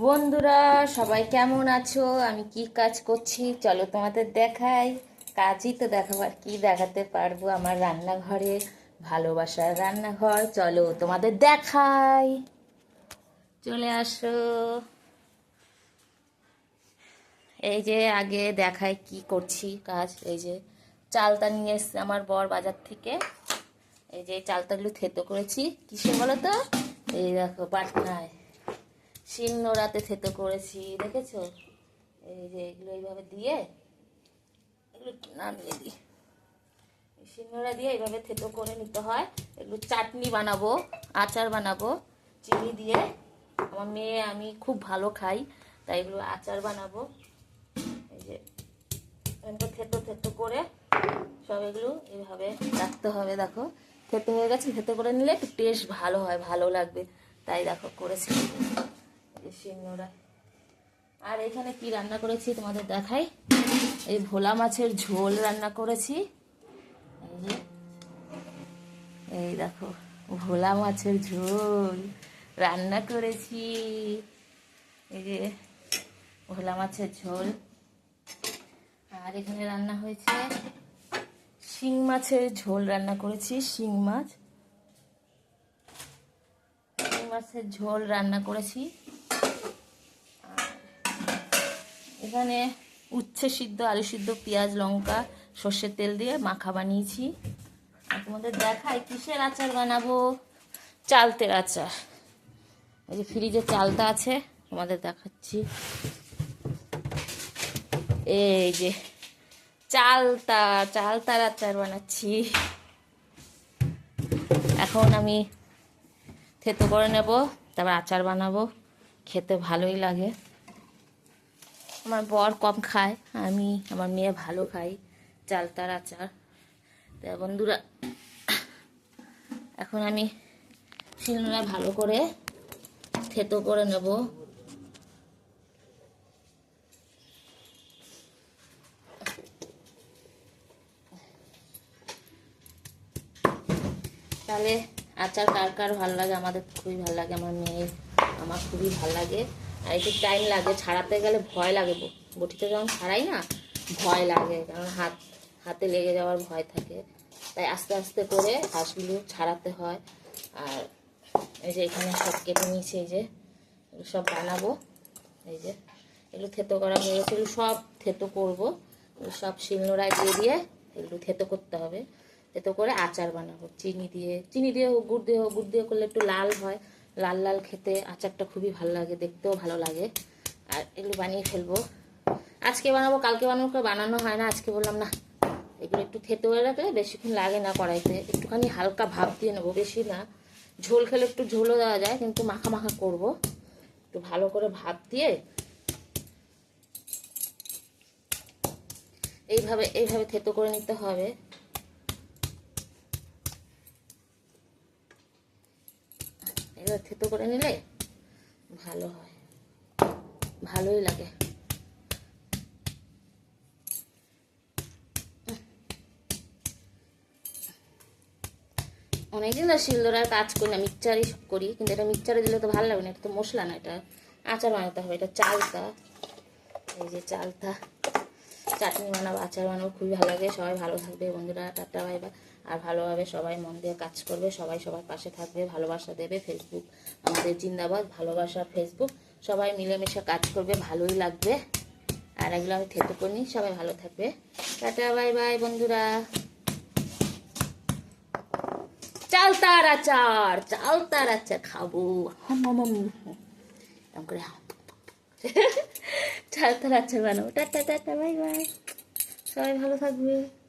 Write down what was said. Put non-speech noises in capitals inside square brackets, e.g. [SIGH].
বন্ধুরা, সবাই কেমন আছো? আমি কি কাজ করছি? চলো তোমাদের দেখাই। কাজই তো দেখাবো আর কি দেখাতে পারব আমার রান্নাঘরে। ভালোবাসার রান্নাঘর। চলো তোমাদের দেখাই। চলে আসো। এই যে আগে দেখাই কি করছি কাজ। এই যে চালটা নিয়ে এসছে আমার বর বাজার থেকে। এই যে চালতাগুলো থেতো করেছি। কিসে বলো তো? এই দেখো পাটনায় শিল নোড়াতে থেতো করেছি, দেখেছ? এই যে এগুলো এইভাবে দিয়ে, এগুলো নামিয়ে দিই। এই শিল নোড়া দিয়ে এইভাবে থেতো করে নিতে হয়। এগুলো চাটনি বানাবো, আচার বানাবো, চিনি দিয়ে। আমার মেয়ে, আমি খুব ভালো খাই, তাই এগুলো আচার বানাবো। এই যে থেতো থেতো করে সব এগুলো এইভাবে রাখতে হবে, দেখো। থেতো হয়ে গেছে, থেতো করে নিলে একটু টেস্ট ভালো হয়, ভালো লাগবে। তাই দেখো, করেছি। শিলনোড়া আর এখানে কি রান্না করেছি তোমাদের দেখাই? এই ভোলা মাছের ঝোল রান্না করেছি। এই এই দেখো, ভোলা মাছের ঝোল রান্না করেছি। এই যে, ভোলা মাছের ঝোল। আর এখানে রান্না হয়েছে শিং মাছের ঝোল রান্না করেছি, শিং মাছ। শিং মাছের ঝোল রান্না করেছি আর এখানে উচ্ছে সিদ্ধ, আলু সিদ্ধ, পেঁয়াজ, লঙ্কা, সর্ষের তেল দিয়ে মাখা বানিয়েছি। তোমাদের দেখায় কিসের আচার বানাবো? চালতের আচার। এই যে ফ্রিজে চালটা আছে, তোমাদের দেখাচ্ছি। এই যে চালতা, চালতার আচার বানাচ্ছি। এখন আমি থেতো করে নেব, তারপর আচার বানাবো। খেতে ভালোই লাগে। আমার বর কম খায়, আমি, আমার মেয়ে ভালো খাই চালতার আচার। তা বন্ধুরা, এখন আমি শিলনোড়া ভালো করে থেতো করে নেব। তাহলে আচার কার কার ভালো লাগে? আমাদের খুবই ভালো লাগে, আমার মেয়ের আমার খুবই ভালো লাগে। আর একটু টাইম লাগে ছাড়াতে গেলে ভয় লাগে। বটিতে যখন ছাড়াই না ভয় লাগে কারণ হাত হাতে লেগে যাওয়ার ভয় থাকে। তাই আস্তে আস্তে করে হাঁসগুলো ছাড়াতে হয়। আর এই যে এখানে সব কেটে নিয়েছি এই যে সব বানাবো। এই যে এগুলো থেতো করা হয়ে গেছে সব থেতো করব। সব শিলনোড়ায় দিয়ে দিয়ে এগুলো থেতো করতে হবে। থেতো করে আচার বানাবো। চিনি দিয়ে চিনি দিয়ে হোক, গুড় দিয়ে হোক, গুড় দিয়ে করলে একটু লাল হয়। লাল লাল খেতে আচারটা খুবই ভালো লাগে, দেখতেও ভালো লাগে। আর এগুলো বানিয়ে ফেলব। আজকে বানাবো, কালকে বানাবো বানানো হয় না, আজকে বললাম না। এগুলো একটু থেতো হয়ে রাখলে বেশিক্ষণ লাগে না কড়াইতে। একটুখানি হালকা ভাপ দিয়ে নেব, বেশি না। ঝোল খেলে একটু ঝোলও দেওয়া যায়, কিন্তু মাখা মাখা করব। একটু ভালো করে ভাপ দিয়ে। এইভাবে এইভাবে থেতো করে নিতে হবে। এবার থেতো করে নিলে ভালো হয়। ভালোই লাগে। অনেকদিন ধরে শিলদোড়ার কাজ করি না, মিক্সচারই করি, কিন্তু এটা মিক্সচারে দিলে তো ভালো লাগবে না, এটা তো মশলা না, এটা আচার বানাতে হবে, এটা চালতা। এই যে চালতা, চাটনি বানাবো, আচার বানাবো, খুবই ভালো লাগে, সবাই ভালো থাকবে, বন্ধুরা, টাটা বাই বাই আর ভালোভাবে সবাই মন দিয়ে কাজ করবে, সবাই সবার পাশে থাকবে, ভালোবাসা দেবে ফেসবুক আমাদের জিন্দাবাদ, ভালোবাসা ফেসবুক সবাই মিলেমিশে কাজ করবে, ভালোই লাগবে। আর এগুলো আমি থেতো করি সবাই ভালো থাকবে। টাটা, বাই বাই, বন্ধুরা। আচার চালতার আচার খাব। হম হম হম হম। করে [LAUGHS] চাল চালতার আচার বানাবো। Tata tata, bye bye. সবাই ভালো থাকবে।